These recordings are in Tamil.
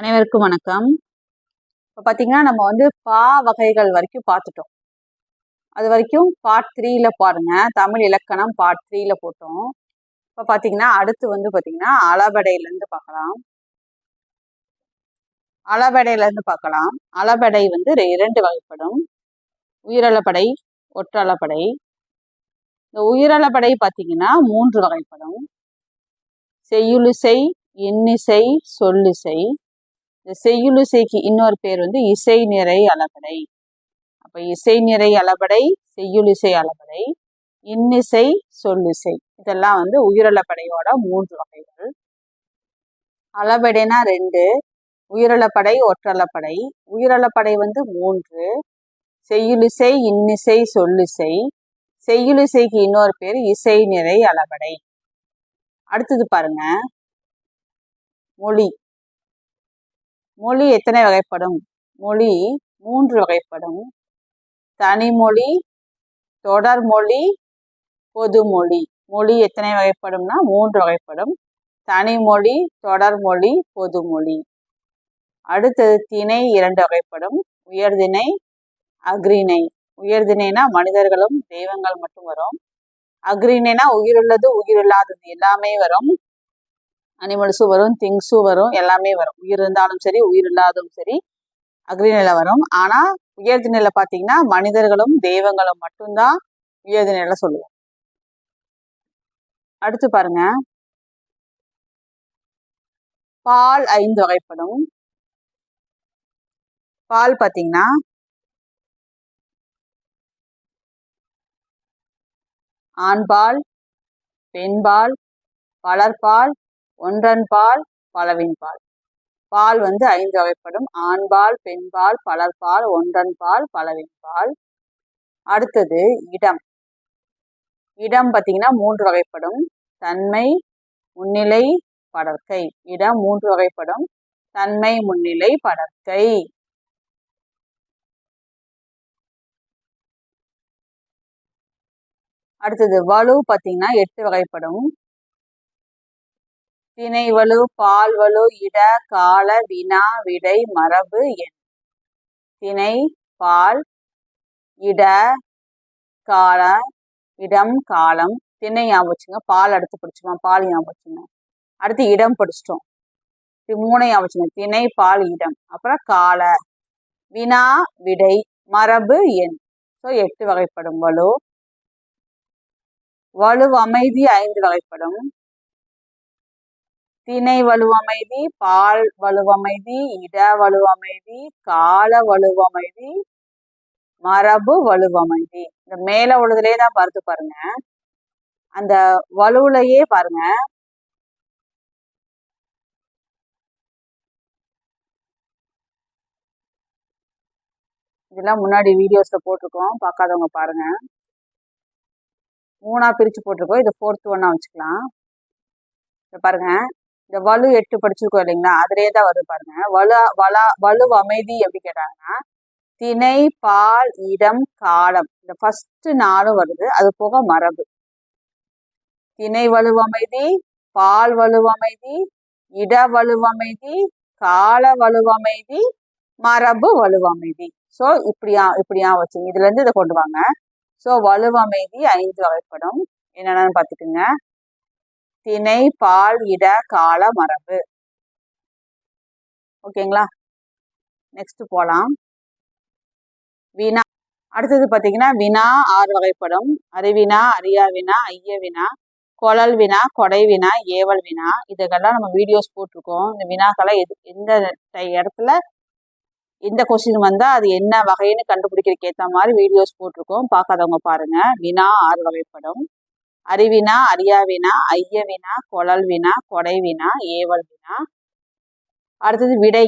அனைவருக்கும் வணக்கம். இப்போ பார்த்தீங்கன்னா நம்ம வந்து பா வகைகள் வரைக்கும் பார்த்துட்டோம் அது வரைக்கும் பார்ட் த்ரீல பாருங்க. தமிழ் இலக்கணம் பார்ட் த்ரீல போட்டோம். இப்போ பார்த்தீங்கன்னா அடுத்து வந்து பார்த்தீங்கன்னா அளபடையிலேருந்து பார்க்கலாம் அளபடையிலேருந்து பார்க்கலாம் அளபடை வந்து இரண்டு வகைப்படும். உயிரளப்படை ஒற்றளப்படை இந்த உயிரளப்படை பார்த்தீங்கன்னா மூன்று வகைப்படும். செய்யுளிசை எண்ணிசை சொல்லிசை. இந்த செய்யுளிசைக்கு இன்னொரு பேர் வந்து இசை நிறை அளபடை. அப்ப இசை நிறை அளபடை செய்யுளிசை அளபடை இன்னிசை சொல்லிசை. இதெல்லாம் வந்து உயிரளப்படையோட மூன்று வகைகள். அளபடைனா ரெண்டு உயிரளப்படை ஒற்றளப்படை. உயிரளப்படை வந்து மூன்று செய்யுளிசை இன்னிசை சொல்லிசை. செய்யுளிசைக்கு இன்னொரு பேர் இசை நிறை அளபடை. அடுத்தது பாருங்க. மொழி. மொழி எத்தனை வகைப்படும்? மொழி மூன்று வகைப்படும். தனிமொழி தொடர்மொழி பொதுமொழி மொழி எத்தனை வகைப்படும்னா மூன்று வகைப்படும். தனிமொழி தொடர்மொழி பொதுமொழி அடுத்தது திணை இரண்டு வகைப்படும். உயர்திணை அக்ரிணை உயர்திணைனா மனிதர்களும் தெய்வங்கள் மட்டும் வரும். அக்ரிணைனா உயிருள்ளது உயிரில்லாதது எல்லாமே வரும். அனிமல்ஸும் வரும் திங்ஸும் வரும் எல்லாமே வரும். உயிர் இருந்தாலும் சரி உயிர் இல்லாதும் சரி அக்ரிநிலை வரும். ஆனா உயர்திணையில பாத்தீங்கன்னா மனிதர்களும் தெய்வங்களும் மட்டும்தான் உயர்திணையில சொல்லுவோம். அடுத்து பாருங்க. பால் ஐந்து வகைப்படும். பால் பாத்தீங்கன்னா ஆண்பால் பெண்பால் ஒன்றன் பால் பலவின் பால். வந்து ஐந்து வகைப்படும். ஆண்பால் பெண்பால் பலர்பால் ஒன்றன்பால் பலவின்பால் அடுத்தது இடம். இடம் பார்த்தீங்கன்னா மூன்று வகைப்படும். தன்மை முன்னிலை படர்க்கை இடம் மூன்று வகைப்படும். தன்மை முன்னிலை படர்க்கை அடுத்தது வலு பார்த்தீங்கன்னா எட்டு வகைப்படும். திணை வலு பால் வலு இட கால வினா விடை மரபு எண். திணை பால் இட கால இடம் காலம். திணை ஞாபகம் வச்சுங்க. பால் அடுத்து படிச்சுமா பால் ஞாபகம் வச்சுங்க. அடுத்து இடம் பிடிச்சிட்டோம். இது மூணை ஞாபகம் வச்சுங்க. திணை பால் இடம். அப்புறம் கால. வினா விடை மரபு எண். ஸோ எட்டு வகைப்படும். வலு. வலு அமைதி ஐந்து வகைப்படும். திணை வலுவமைதி பால் வலுவமைதி இட வலுவமைதி கால வலுவமைதி மரபு வலுவமைதி. இந்த மேல உள்ளதுலயே தான் பார்த்து பாருங்க. அந்த வலுவிலையே பாருங்க. இதெல்லாம் முன்னாடி வீடியோஸ்ல போட்டிருக்கோம். பார்க்காதவங்க பாருங்க. மூணா பிரிச்சு போட்டிருக்கோம். இது ஃபோர்த் ஒன்னா வச்சுக்கலாம். பாருங்க. இந்த வலு எட்டு படிச்சிருக்கோம் இல்லைங்களா? அதுலயே தான் வருது பாருங்க. வலு வலா வலு அமைதி எப்படி கேட்டாங்கன்னா திணை பால் இடம் காலம். இந்த ஃபர்ஸ்ட் நாளும் வருது. அது போக மரபு. திணை வலுவமைதி பால் வலுவமைதி இட வலுவமைதி கால வலுவமைதி மரபு வலுவமைதி ஸோ இப்படியா இப்படியா வச்சுங்க இதுல இருந்து இதை கொண்டு வாங்க. ஸோ வலுவமைதி ஐந்து வகைப்படும். என்னென்னு பார்த்துக்குங்க திணை பால் இட கால மரபு. ஓகேங்களா? நெக்ஸ்ட் போலாம். வினா அடுத்தது பார்த்தீங்கன்னா வினா ஆறு வகைப்படும். அறிவினா அரியா வினா ஐய வினா குழல் வினா கொடை வினா ஏவல் வினா இதுக்கெல்லாம் நம்ம வீடியோஸ் போட்டிருக்கோம். இந்த வினாக்களை எது எந்த டை- இடத்துல எந்த கொஸ்டின் வந்தால் அது என்ன வகைன்னு கண்டுபிடிக்கிறதுக்கு ஏற்ற மாதிரி வீடியோஸ் போட்டிருக்கோம். பார்க்காதவங்க பாருங்கள் வினா ஆறு வகைப்படும். அறிவினா அறியா வினா ஐய வினா குழல் வினா ஏவல் வினா அடுத்தது விடை.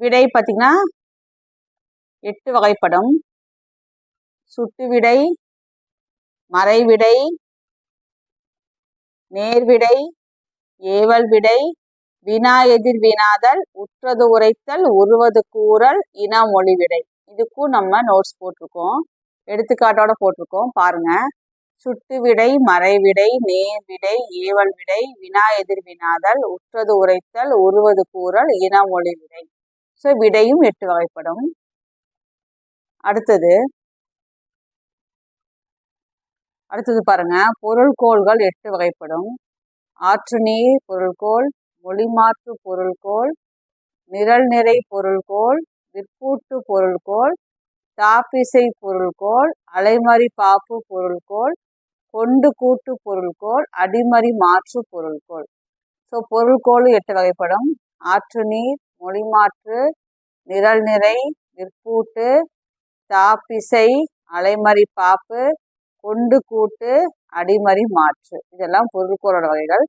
விடை பார்த்தீங்கன்னா எட்டு வகைப்படும். சுட்டு விடை மறைவிடை நேர்விடை ஏவல் விடை வினா எதிர் வினாதல் உற்றது உரைத்தல் உருவது கூறல் இன மொழி விடை. இதுக்கும் நம்ம நோட்ஸ் போட்டிருக்கோம். எடுத்துக்காட்டோட போட்டிருக்கோம். பாருங்க. சுட்டு விடை மறைவிடை நேர்விடை ஏவல் விடை வினா எதிர் வினாதல் உற்றது உரைத்தல் உருவது கூறல் இனமொழி விடை. ஸோ விடையும் எட்டு வகைப்படும். அடுத்தது. அடுத்தது பாருங்க. பொருள்கோள்கள் எட்டு வகைப்படும். ஆற்று நீர் பொருள்கோள் மொழிமாற்று பொருள்கோள் நிரல் நிறை பொருள்கோள் விற்பூட்டு பொருள்கோள் தாப்பிசை பொருள்கோள் அலைமறி பாப்பு பொருள்கோள் கொண்டு கூட்டு பொருள்கோள் அடிமறி மாற்று பொருள்கோள். ஸோ பொருள்கோள் எட்டு வகைப்படும். ஆற்று நீர் மொழிமாற்று நிரல் நிறை விற்பூட்டு தாப்பிசை அலைமறி பாப்பு கொண்டு கூட்டு அடிமறி மாற்று. இதெல்லாம் பொருள்கோளோட வகைகள்.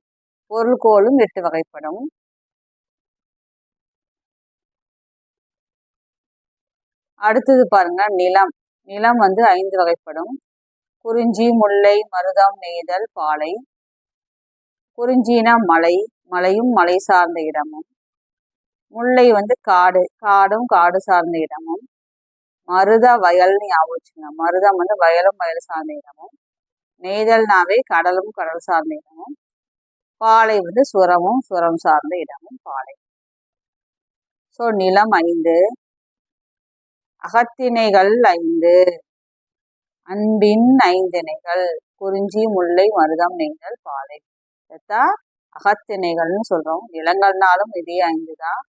பொருள்கோளும் எட்டு வகைப்படும். அடுத்தது பாருங்க நிலம். நிலம் வந்து ஐந்து வகைப்படும். குறிஞ்சி முல்லை மருதம் நெய்தல் பாலை. குறிஞ்சினா மலை மலையும் மலை சார்ந்த இடமும். முல்லை வந்து காடு காடும் காடு சார்ந்த இடமும். மருத வயல்னு ஞாபகம் மருதம் வந்து வயலும் வயல் சார்ந்த இடமும். நெய்தல்னாவே கடலும் கடல் சார்ந்த இடமும். பாலை வந்து சுரமும் சுரம் சார்ந்த இடமும் பாலை. ஸோ நிலம் ஐந்து. அகத்திணைகள் ஐந்து. அன்பின் ஐந்திணைகள். குறிஞ்சி முல்லை மருதம் நீங்கள் பாலை. அகத்திணைகள்னு சொல்றோம். நிலங்கள்னாலும் இதே ஐந்து தான்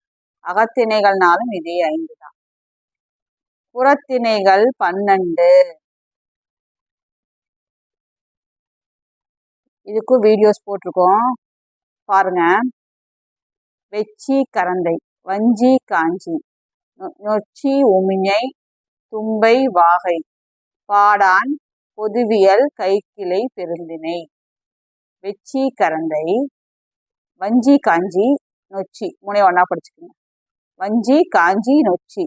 அகத்திணைகள்னாலும் இதே ஐந்து தான் புறத்திணைகள் பன்னெண்டு. இதுக்கும் வீடியோஸ் போட்டிருக்கோம். பாருங்க. வெச்சி கரந்தை. வஞ்சி காஞ்சி. நொச்சி உமிஞை தும்பை வாகை. பாடான் பொதுவியல் கைக்கிளை பெருந்தினை வெச்சி கரந்தை. வஞ்சி காஞ்சி நொச்சி. முனை ஒன்றா படிச்சுக்கோங்க. வஞ்சி காஞ்சி நொச்சி.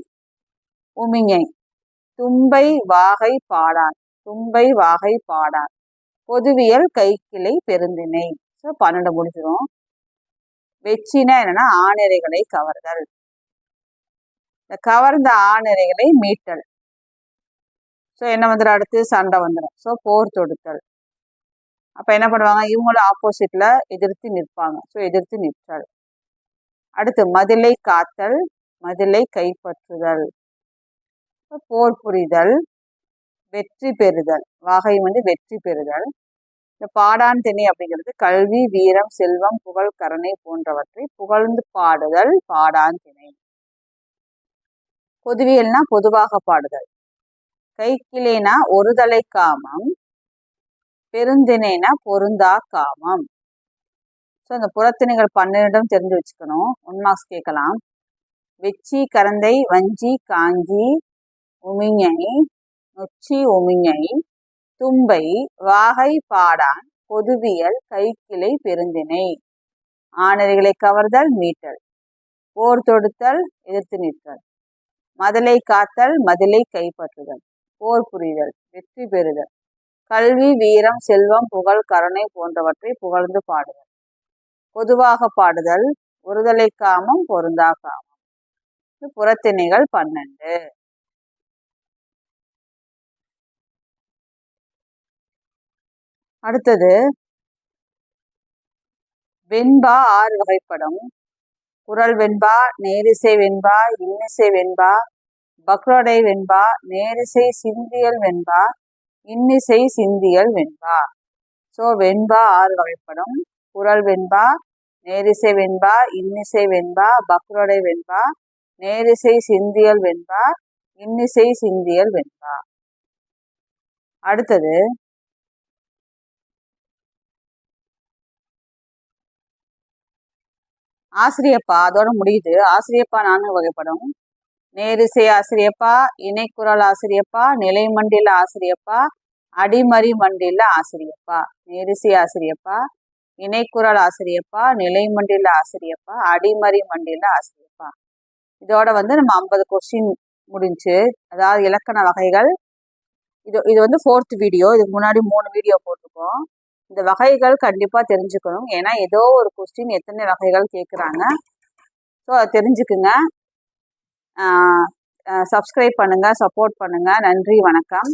உமிஞை தும்பை வாகை பாடான். தும்பை வாகை பாடான். பொதுவியல் கைக்கிளை பெருந்தினை ஸோ பன்னெண்டு முடிஞ்சிடும் வெச்சினா என்னன்னா ஆணிரைகளை கவர்தல். இந்த கவர்ந்த ஆணிரைகளை மீட்டல். ஸோ என்ன வந்துடும் அடுத்து சண்டை வந்துடும் ஸோ போர் தொடுத்தல். அப்போ என்ன பண்ணுவாங்க? இவங்களும் ஆப்போசிட்டில் எதிர்த்து நிற்பாங்க. ஸோ எதிர்த்து நிற்றல். அடுத்து மதிலை காத்தல் மதிலை கைப்பற்றுதல். போர் புரிதல் வெற்றி பெறுதல். வாகை வந்து வெற்றி பெறுதல். இந்த பாடான் திணை அப்படிங்கிறது கல்வி வீரம் செல்வம் புகழ் கருணை போன்றவற்றை புகழ்ந்து பாடுதல் பாடான் திணை பொதுவியல்னா பொதுவாக பாடுதல். கைக்கிலேனா ஒருதலை காமம் பெருந்தினைனா பொருந்தா காமம். ஸோ இந்த புறத்திணைகள் பன்னிரெண்டும் தெரிஞ்சு வச்சுக்கணும். ஒன் மார்க்ஸ் கேட்கலாம். வெச்சி கரந்தை வஞ்சி காஞ்சி உமிஞை நொச்சி உமிஞை தும்பை வாகை பாடான் பொதுவியல் கைக்கிளை பெருந்தினை ஆணரிகளை கவர்தல் மீட்டல். போர் தொடுத்தல் எதிர்த்து நிற்கல் மதலை காத்தல் மதிலை கைப்பற்றுதல். போர் புரிதல் வெற்றி பெறுதல். கல்வி வீரம் செல்வம் புகழ் கருணை போன்றவற்றை புகழ்ந்து பாடுதல். பொதுவாக பாடுதல் ஒருதலை காமம் பொருந்தா காமம் புறத்திணைகள் பன்னெண்டு. அடுத்தது வெண்பா ஆறு வகைப்படும். குரல் வெண்பா நேரிசை வெண்பா இன்னிசை வெண்பா பக்ரோடை வெண்பா நேரிசை சிந்தியல் வெண்பா இன்னிசை சிந்தியல் வெண்பா. ஸோ வெண்பா ஆறு வகைப்படும். குரல் வெண்பா நேரிசை வெண்பா இன்னிசை வெண்பா பக்ரோடை வெண்பா நேரிசை சிந்தியல் வெண்பா இன்னிசை சிந்தியல் வெண்பா. அடுத்தது ஆசிரியப்பா அதோட முடியுது. ஆசிரியப்பா நான்கு வகைப்படும். நேரிசை ஆசிரியப்பா இணைக்குரல் ஆசிரியப்பா நிலைமண்டில ஆசிரியப்பா அடிமறி மண்டில ஆசிரியப்பா. நேரிசை ஆசிரியப்பா இணைக்குரல் ஆசிரியப்பா நிலைமண்டில ஆசிரியப்பா அடிமறி மண்டில ஆசிரியப்பா. இதோட வந்து நம்ம ஐம்பது கொஸ்டின் முடிஞ்சு அதாவது இலக்கண வகைகள். இது இது வந்து ஃபோர்த் வீடியோ இதுக்கு முன்னாடி மூணு வீடியோ போட்டிருக்கோம். இந்த வகைகள் கண்டிப்பாக தெரிஞ்சுக்கணும். ஏன்னா ஏதோ ஒரு கொஸ்டின் எத்தனை வகைகள் கேட்குறாங்க ஸோ அதை தெரிஞ்சுக்குங்க. சப்ஸ்கிரைப் பண்ணுங்கள் சப்போர்ட் பண்ணுங்கள் நன்றி வணக்கம்.